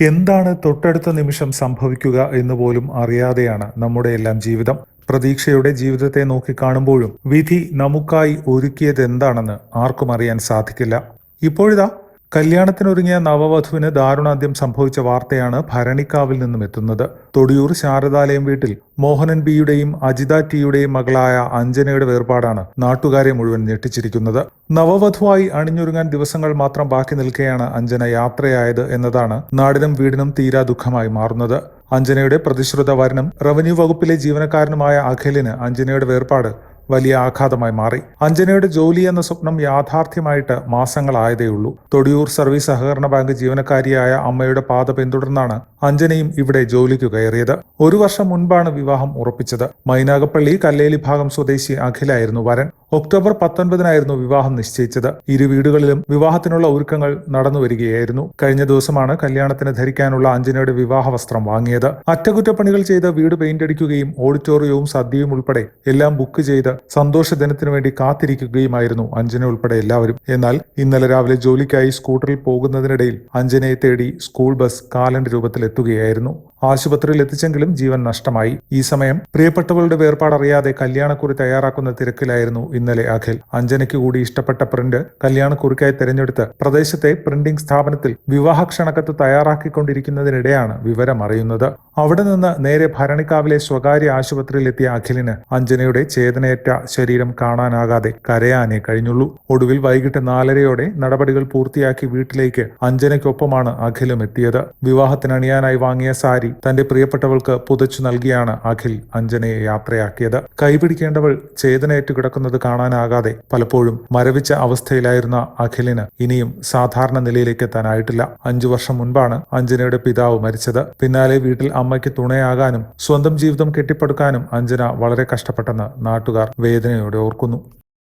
എന്താണ് തൊട്ടടുത്ത നിമിഷം സംഭവിക്കുക എന്ന് പോലും അറിയാതെയാണ് നമ്മുടെ എല്ലാം ജീവിതം. പ്രതീക്ഷയുടെ ജീവിതത്തെ നോക്കി കാണുമ്പോഴും വിധി നമുക്കായി ഒരുക്കിയത് എന്താണെന്ന് ആർക്കും അറിയാൻ സാധിക്കില്ല. ഇപ്പോഴിതാ കല്യാണത്തിനൊരുങ്ങിയ നവവധുവിന് ദാരുണാന്ത്യം സംഭവിച്ച വാർത്തയാണ് ഭരണിക്കാവിൽ നിന്നും എത്തുന്നത്. തൊടിയൂർ ശാരദാലയം വീട്ടിൽ മോഹനൻ ബിയുടെയും അജിത ടിയുടെയും മകളായ അഞ്ജനയുടെ വേർപാടാണ് നാട്ടുകാരെ മുഴുവൻ ഞെട്ടിച്ചിരിക്കുന്നത്. നവവധുവായി അണിഞ്ഞൊരുങ്ങാൻ ദിവസങ്ങൾ മാത്രം ബാക്കി നിൽക്കെയാണ് അഞ്ജന യാത്രയായത് എന്നതാണ് നാടിനും വീടിനും തീരാ ദുഃഖമായി മാറുന്നത്. അഞ്ജനയുടെ പ്രതിശ്രുത വരനും റവന്യൂ വകുപ്പിലെ ജീവനക്കാരനുമായ അഖിലിന് അഞ്ജനയുടെ വേർപാട് വലിയ ആഘാതമായി മാറി. അഞ്ജനയുടെ ജോലി എന്ന സ്വപ്നം യാഥാർത്ഥ്യമായിട്ട് മാസങ്ങളായതേയുള്ളൂ തൊടിയൂർ സർവീസ് സഹകരണ ബാങ്ക് ജീവനക്കാരിയായ അമ്മയുടെ പാത പിന്തുടർന്നാണ് അഞ്ജനയും ഇവിടെ ജോലിക്ക് കയറിയത്. ഒരു വർഷം മുൻപാണ് വിവാഹം ഉറപ്പിച്ചത്. മൈനാഗപ്പള്ളി കല്ലേലി ഭാഗം സ്വദേശി അഖിലായിരുന്നു വരൻ. ഒക്ടോബർ പത്തൊൻപതിനായിരുന്നു വിവാഹം നിശ്ചയിച്ചത്. ഇരു വീടുകളിലും വിവാഹത്തിനുള്ള ഒരുക്കങ്ങൾ നടന്നു വരികയായിരുന്നു. കഴിഞ്ഞ ദിവസമാണ് കല്യാണത്തിന് ധരിക്കാനുള്ള അഞ്ജനയുടെ വിവാഹ വസ്ത്രം വാങ്ങിയത്. അറ്റകുറ്റപ്പണികൾ ചെയ്ത് വീട് പെയിന്റ് അടിക്കുകയും ഓഡിറ്റോറിയവും സദ്യയും ഉൾപ്പെടെ എല്ലാം ബുക്ക് ചെയ്ത് സന്തോഷ ദിനത്തിനു വേണ്ടി കാത്തിരിക്കുകയുമായിരുന്നു അഞ്ജന ഉൾപ്പെടെ എല്ലാവരും. എന്നാൽ ഇന്നലെ രാവിലെ ജോലിക്കായി സ്കൂട്ടറിൽ പോകുന്നതിനിടയിൽ അഞ്ജനയെ തേടി സ്കൂൾ ബസ് കാലന്റെ രൂപത്തിൽ എത്തുകയായിരുന്നു. ആശുപത്രിയിൽ എത്തിച്ചെങ്കിലും ജീവൻ നഷ്ടമായി. ഈ സമയം പ്രിയപ്പെട്ടവളുടെ വേർപാടറിയാതെ കല്യാണക്കുറി തയ്യാറാക്കുന്ന തിരക്കിലായിരുന്നു ഇന്നലെ അഖിൽ അഞ്ജനയ്ക്ക് കൂടി ഇഷ്ടപ്പെട്ട പ്രിന്റ് കല്യാണക്കുറിക്കായി തെരഞ്ഞെടുത്ത് പ്രദേശത്തെ പ്രിന്റിംഗ് സ്ഥാപനത്തിൽ വിവാഹ ക്ഷണക്കത്ത് തയ്യാറാക്കിക്കൊണ്ടിരിക്കുന്നതിനിടെയാണ് വിവരം അറിയുന്നത്. അവിടെ നിന്ന് നേരെ ഭരണിക്കാവിലെ സ്വകാര്യ ആശുപത്രിയിലെത്തിയ അഖിലിന് അഞ്ജനയുടെ ചേതനയേറ്റ ശരീരം കാണാനാകാതെ കരയാനേ കഴിഞ്ഞുള്ളൂ. ഒടുവിൽ വൈകിട്ട് നാലരയോടെ നടപടികൾ പൂർത്തിയാക്കി വീട്ടിലേക്ക് അഞ്ജനയ്ക്കൊപ്പമാണ് അഖിലും എത്തിയത്. വിവാഹത്തിനണിയാനായി വാങ്ങിയ സാരി തന്റെ പ്രിയപ്പെട്ടവൾക്ക് പുതച്ചു നൽകിയാണ് അഖിൽ അഞ്ജനയെ യാത്രയാക്കിയത്. കൈപിടിക്കേണ്ടവൾ ചേതനയേറ്റ് കിടക്കുന്നത് കാണാനാകാതെ പലപ്പോഴും മരവിച്ച അവസ്ഥയിലായിരുന്ന അഖിലിന് ഇനിയും സാധാരണ നിലയിലേക്ക് എത്താനായിട്ടില്ല. അഞ്ചു വർഷം മുൻപാണ് അഞ്ജനയുടെ പിതാവ് മരിച്ചത്. പിന്നാലെ വീട്ടിൽ അമ്മയ്ക്ക് തുണയാകാനും സ്വന്തം ജീവിതം കെട്ടിപ്പടുക്കാനും അഞ്ജന വളരെ കഷ്ടപ്പെട്ടെന്ന് നാട്ടുകാർ വേദനയോടെ ഓർക്കുന്നു.